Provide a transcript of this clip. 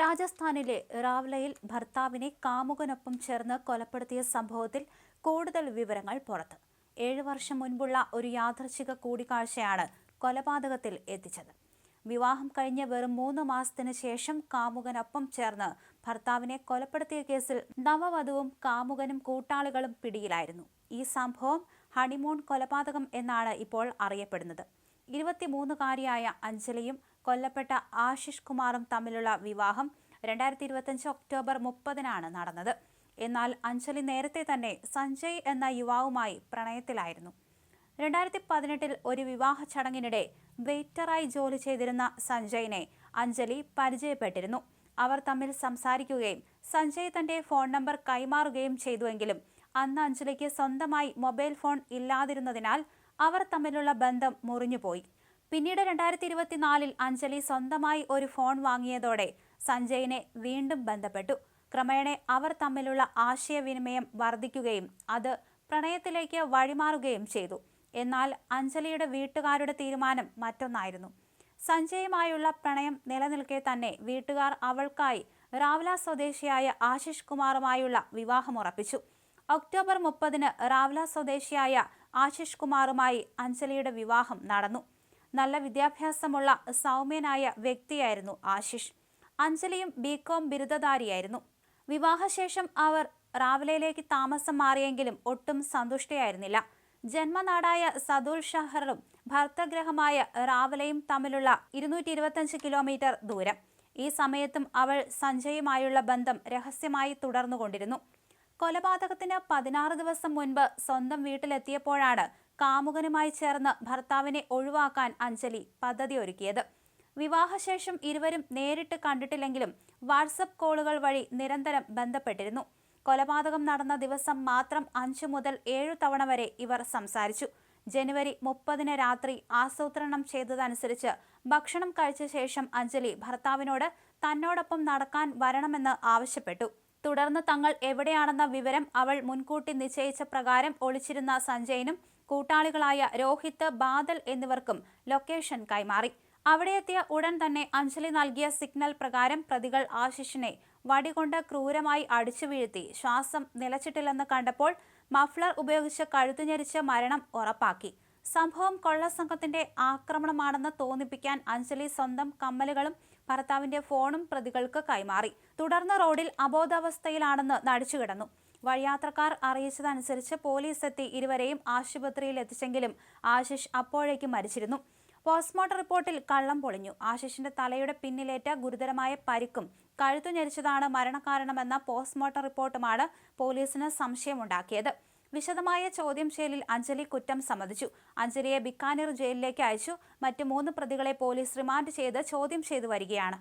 രാജസ്ഥാനിലെ റാവ്ലയിൽ ഭർത്താവിനെ കാമുകനൊപ്പം ചേർന്ന് കൊലപ്പെടുത്തിയ സംഭവത്തിൽ കൂടുതൽ വിവരങ്ങൾ പുറത്ത്. ഏഴു വർഷം മുൻപുള്ള ഒരു യാദൃച്ഛിക കൂടിക്കാഴ്ചയാണ് കൊലപാതകത്തിൽ എത്തിച്ചത്. വിവാഹം കഴിഞ്ഞ വെറും മൂന്ന് മാസത്തിന് ശേഷം കാമുകനൊപ്പം ചേർന്ന് ഭർത്താവിനെ കൊലപ്പെടുത്തിയ കേസിൽ നവവധുവും കാമുകനും കൂട്ടാളികളും പിടിയിലായിരുന്നു. ഈ സംഭവം ഹണിമൂൺ കൊലപാതകം എന്നാണ് ഇപ്പോൾ അറിയപ്പെടുന്നത്. ഇരുപത്തിമൂന്നുകാരിയായ അഞ്ജലിയും കൊല്ലപ്പെട്ട ആശിഷ് കുമാറും തമ്മിലുള്ള വിവാഹം രണ്ടായിരത്തി ഇരുപത്തഞ്ച് ഒക്ടോബർ മുപ്പതിനാണ് നടന്നത്. എന്നാൽ അഞ്ജലി നേരത്തെ തന്നെ സഞ്ജയ് എന്ന യുവാവുമായി പ്രണയത്തിലായിരുന്നു. രണ്ടായിരത്തി പതിനെട്ടിൽ ഒരു വിവാഹ ചടങ്ങിനിടെ വെയിറ്ററായി ജോലി ചെയ്തിരുന്ന സഞ്ജയിനെ അഞ്ജലി പരിചയപ്പെട്ടിരുന്നു. അവർ തമ്മിൽ സംസാരിക്കുകയും സഞ്ജയ് തന്റെ ഫോൺ നമ്പർ കൈമാറുകയും ചെയ്തുവെങ്കിലും അന്ന് അഞ്ജലിക്ക് സ്വന്തമായി മൊബൈൽ ഫോൺ ഇല്ലാതിരുന്നതിനാൽ അവർ തമ്മിലുള്ള ബന്ധം മുറിഞ്ഞുപോയി. പിന്നീട് രണ്ടായിരത്തി ഇരുപത്തിനാലിൽ അഞ്ജലി സ്വന്തമായി ഒരു ഫോൺ വാങ്ങിയതോടെ സഞ്ജയിനെ വീണ്ടും ബന്ധപ്പെട്ടു. ക്രമേണ അവർ തമ്മിലുള്ള ആശയവിനിമയം വർദ്ധിക്കുകയും അത് പ്രണയത്തിലേക്ക് വഴിമാറുകയും ചെയ്തു. എന്നാൽ അഞ്ജലിയുടെ വീട്ടുകാരുടെ തീരുമാനം മറ്റൊന്നായിരുന്നു. സഞ്ജയുമായുള്ള പ്രണയം നിലനിൽക്കെ തന്നെ വീട്ടുകാർ അവൾക്കായി റാവ്ല സ്വദേശിയായ ആശിഷ് കുമാറുമായുള്ള വിവാഹം ഉറപ്പിച്ചു ഒക്ടോബർ മുപ്പതിന് റാവ്ല സ്വദേശിയായ ആശിഷ് കുമാറുമായി അഞ്ജലിയുടെ വിവാഹം നടന്നു. നല്ല വിദ്യാഭ്യാസമുള്ള സൗമ്യനായ വ്യക്തിയായിരുന്നു ആശിഷ്. അഞ്ജലിയും ബികോം ബിരുദധാരിയായിരുന്നു. വിവാഹശേഷം അവർ റാവലയിലേക്ക് താമസം മാറിയെങ്കിലും ഒട്ടും സന്തുഷ്ടയായിരുന്നില്ല. ജന്മനാടായ സദുൽ ഷഹറും ഭർത്തഗ്രഹമായ റാവലയും തമ്മിലുള്ള ഇരുന്നൂറ്റി ഇരുപത്തഞ്ച് കിലോമീറ്റർ ദൂരം. ഈ സമയത്തും അവൾ സഞ്ജയുമായുള്ള ബന്ധം രഹസ്യമായി തുടർന്നുകൊണ്ടിരുന്നു. കൊലപാതകത്തിന് പതിനാറ് ദിവസം മുൻപ് സ്വന്തം വീട്ടിലെത്തിയപ്പോഴാണ് കാമുകനുമായി ചേർന്ന് ഭർത്താവിനെ ഒഴിവാക്കാൻ അഞ്ജലി പദ്ധതി ഒരുക്കിയത് വിവാഹശേഷം ഇരുവരും നേരിട്ട് കണ്ടിട്ടില്ലെങ്കിലും വാട്സപ്പ് കോളുകൾ വഴി നിരന്തരം ബന്ധപ്പെട്ടിരുന്നു. കൊലപാതകം നടന്ന ദിവസം മാത്രം അഞ്ചു മുതൽ ഏഴു തവണ വരെ ഇവർ സംസാരിച്ചു. ജനുവരി മുപ്പതിന് രാത്രി ആസൂത്രണം ചെയ്തതനുസരിച്ച് ഭക്ഷണം കഴിച്ച ശേഷം അഞ്ജലി ഭർത്താവിനോട് തന്നോടൊപ്പം നടക്കാൻ വരണമെന്ന് ആവശ്യപ്പെട്ടു. തുടർന്ന് തങ്ങൾ എവിടെയാണെന്ന വിവരം അവൾ മുൻകൂട്ടി നിശ്ചയിച്ച പ്രകാരം ഒളിച്ചിരുന്ന സഞ്ജയനും കൂട്ടാളികളായ രോഹിത് ബാദൽ എന്നിവർക്കും ലൊക്കേഷൻ കൈമാറി. അവിടെയെത്തിയ ഉടൻ തന്നെ അഞ്ജലി നൽകിയ സിഗ്നൽ പ്രകാരം പ്രതികൾ ആശിഷിനെ വടികൊണ്ട് ക്രൂരമായി അടിച്ചു വീഴ്ത്തി ശ്വാസം നിലച്ചിട്ടില്ലെന്ന് കണ്ടപ്പോൾ മഫ്ലർ ഉപയോഗിച്ച് കഴുത്തുഞെരിച്ച് മരണം ഉറപ്പാക്കി. സംഭവം കൊള്ളസംഘത്തിന്റെ ആക്രമണമാണെന്ന് തോന്നിപ്പിക്കാൻ അഞ്ജലി സ്വന്തം കമ്മലുകളും ഭർത്താവിന്റെ ഫോണും പ്രതികൾക്ക് കൈമാറി. തുടർന്ന് റോഡിൽ അബോധാവസ്ഥയിലാണെന്ന് നടിച്ചുകിടന്നു. വഴിയാത്രക്കാർ അറിയിച്ചതനുസരിച്ച് പോലീസ് എത്തി ഇരുവരെയും ആശുപത്രിയിൽ എത്തിച്ചെങ്കിലും ആശിഷ് അപ്പോഴേക്കും മരിച്ചിരുന്നു. പോസ്റ്റ്മോർട്ടം റിപ്പോർട്ടിൽ കള്ളം പൊളിഞ്ഞു. ആശിഷിന്റെ തലയുടെ പിന്നിലേറ്റ ഗുരുതരമായ പരിക്കും കഴുത്തു ഞെരിച്ചതാണ് മരണകാരണമെന്ന പോസ്റ്റ്മോർട്ടം റിപ്പോർട്ടുമാണ് പോലീസിന് സംശയമുണ്ടാക്കിയത്. വിശദമായ ചോദ്യം ചെയ്യലിൽ അഞ്ജലി കുറ്റം സമ്മതിച്ചു. അഞ്ജലിയെ ബിക്കാനീർ ജയിലിലേക്ക് അയച്ചു. മറ്റ് മൂന്ന് പ്രതികളെ പോലീസ് റിമാൻഡ് ചെയ്ത് ചോദ്യം ചെയ്തു വരികയാണ്.